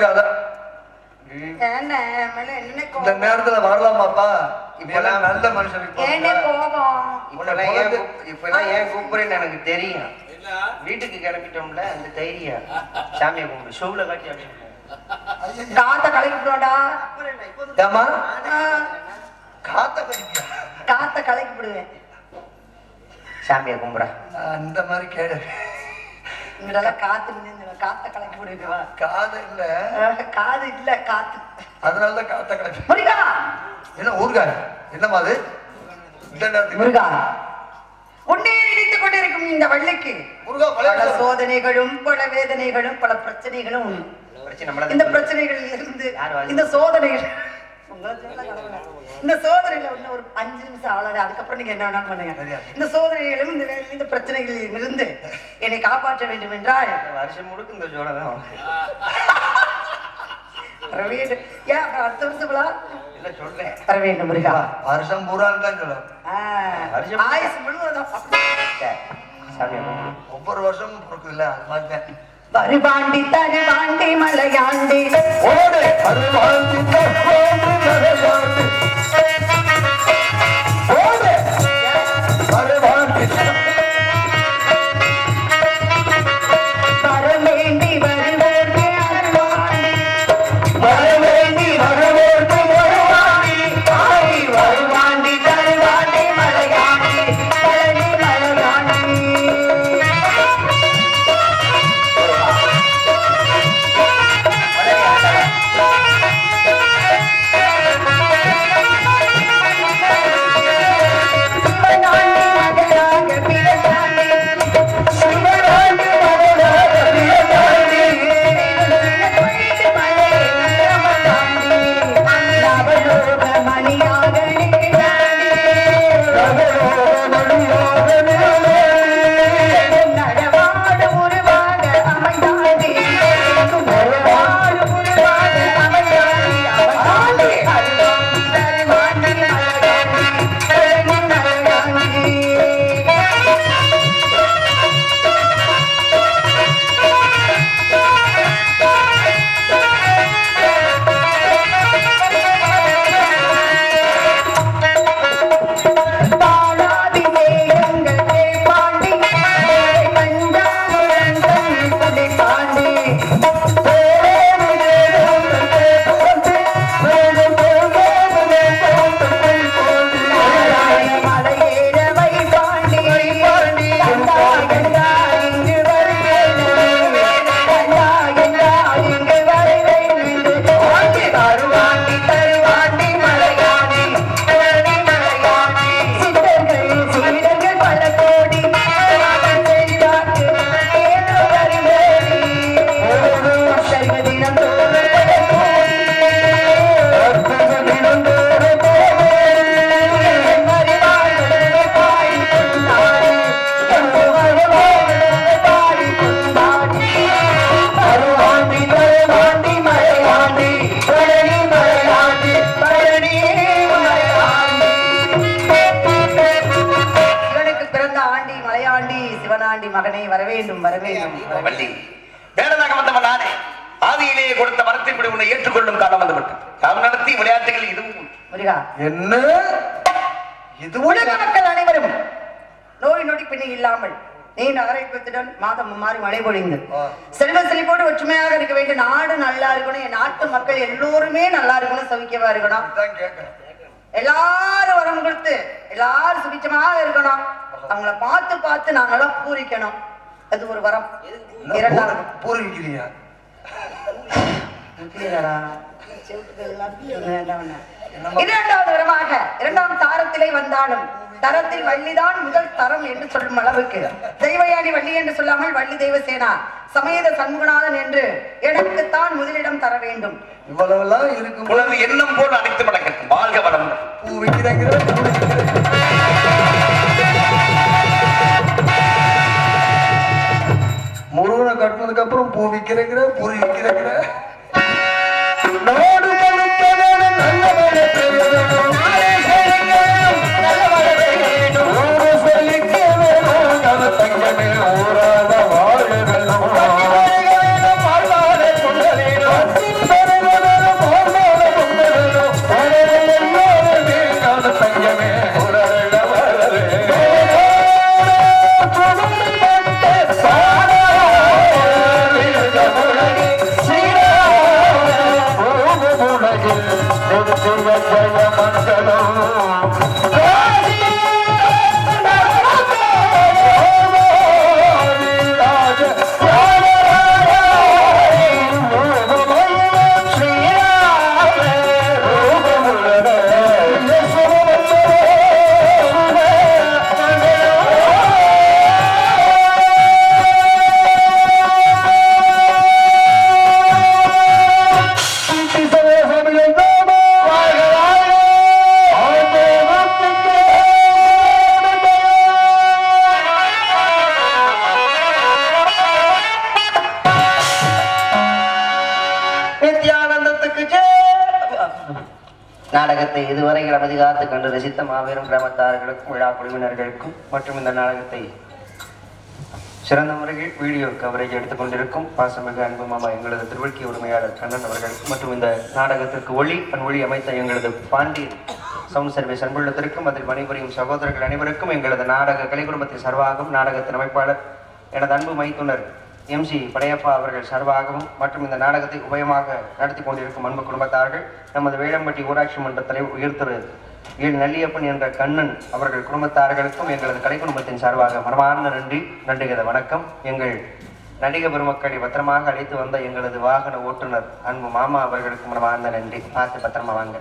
மேல என்ன இந்த நேரத்துல வரலாமாப்பா இப்பெல்லாம் நல்ல இப்பெல்லாம் ஏன் கூப்பிடுறேன்னு எனக்கு தெரியும். வீட்டுக்கு கிளம்பிட்டோம்ல அந்த தைரியம். சாமியை கும்பிடு. ஷூல காட்டி காத்த கலக்கிவிடுவாடா. ஏமா காத்த காத்த கலக்கி விடுவேன் சாமியை கும்பிடா அந்த மாதிரி கேடு. இங்கடெல்லாம் காத்து நின்று காத்த கலக்கி காது இல்ல. காது இல்ல காத்து. அதனாலதான் காத்த கடிப்பி முருகா! என்ன ஊர்காய் என்னமா அது? முருகா! உன்னே நினைத்துக் கொண்டிருக்கும் இந்த வள்ளிக்கு பல. சோதனைகளும் பல வேதனைகளும் பல பிரச்சனைகளும் இந்த பிரச்சனைகளில் இருந்து? இந்த சோதனைகள். இந்த சோதனையில இன்னும் ஒரு அஞ்சு நிமிஷம் ஆளாது அதுக்கப்புறம் நீங்க என்ன வேணாலும் பண்ணுங்க. இந்த சோதனைகளும் இந்த இந்த பிரச்சனைகளில் இருந்து என்னை காப்பாற்ற வேண்டும் என்றால் வருஷம் முழுக்க இந்த ஜோட தான் ஏன் அப்புறம் அடுத்த வருஷம் விழா இல்ல சொல்றேன். வர வேண்டும் முருகா. வருஷம் பூரான்னு தான் சொல்லும் ஆயுசு முழுவதும் ஒவ்வொரு வருஷமும் பொறுக்குது இல்ல அது மாதிரி தான். வருவாண்டி தருவாண்டி மலையாண்டி ஓடு சிவனாண்டி மகனை வரவேண்டும் வரவேண்டும். வள்ளி. வேடனாக வந்தவன் நானே. ஆதியிலேயே கொடுத்த வரத்தின்படி உன்னை ஏற்றுக்கொள்ளும் காலம் வந்துவிட்டது. நாம் நடத்தி விளையாட்டுகள் இதுவும். முருகா. என்ன? இது உலக மக்கள் அனைவரும் நோய் நொடி பிணி இல்லாமல் நீண்ட ஆரோக்கியத்துடன் மாதம் மாறி மழை பொழிந்து. செல்வ செழிப்போடு ஒற்றுமையாக இருக்க வேண்டும் நாடு நல்லா இருக்கணும். என் நாட்டு மக்கள் எல்லோருமே நல்லா இருக்கணும் சவிக்கவா இருக்கணும். எல்லாரும் வரம் கொடுத்து எல்லாரும் சுபிச்சமாக இருக்கணும். அவங்கள பார்த்து பார்த்து நாங்கெல்லாம் பூரிக்கணும். அது ஒரு வரம். இரண்டாவது வேண்டாம். இரண்டாவது வரமாக. இரண்டாம் தாரத்திலே வந்தாலும் தரத்தில் வள்ளிதான் முதல் தரம் என்று சொல்லும் அளவுக்கு. தெய்வயானி வள்ளி என்று சொல்லாமல் வள்ளி தெய்வசேனா. சமேத சண்முகநாதன் என்று எனக்குத்தான் முதலிடம் தர வேண்டும். உனது எண்ணம் போல் அனைத்து வாழ்க வளம் பூ விற்கிறேங்கிற கட்டினதுக்கு அப்புறம் பூ விற்கிறேங்கிற பூரி விற்கிறேங்கிற நாடகத்தை இதுவரை அதிகாரத்தை கண்டு ரசித்த மாபெரும் கிராமத்தார்களுக்கும் விழா குழுவினர்களுக்கும் மற்றும் இந்த நாடகத்தை சிறந்த முறையில் வீடியோ கவரேஜ் எடுத்துக்கொண்டிருக்கும் பாசமிகு அன்பு மாமா எங்களது திருவள்ளிய உரிமையாளர் கண்ணன் அவர்கள் மற்றும் இந்த நாடகத்திற்கு ஒளி பன் ஒளி அமைத்த எங்களது பாண்டி சவுண்ட் சர்வீஸ் அன்புள்ளத்திற்கும் அதில் பணிபுரியும் சகோதரர்கள் அனைவருக்கும் எங்களது நாடக கலை குடும்பத்தின் நாடகத்தின் அமைப்பாளர் எனது அன்பு மைத்துனர் எம்சி படையப்பா அவர்கள் சார்பாகவும் மற்றும் இந்த நாடகத்தை உபயமாக நடத்தி கொண்டிருக்கும் அன்பு குடும்பத்தார்கள் நமது வேளம்பட்டி ஊராட்சி மன்ற தலைவர் உயர்திரு ஏழு நல்லியப்பன் என்ற கண்ணன் அவர்கள் குடும்பத்தார்களுக்கும் எங்களது கலை குடும்பத்தின் சார்பாக மனமார்ந்த நன்றி நன்றிகத வணக்கம். எங்கள் நடிக பெருமக்களை பத்திரமாக அழைத்து வந்த எங்களது வாகன ஓட்டுநர் அன்பு மாமா அவர்களுக்கு மனமார்ந்த நன்றி. பார்த்து பத்திரமா வாங்க.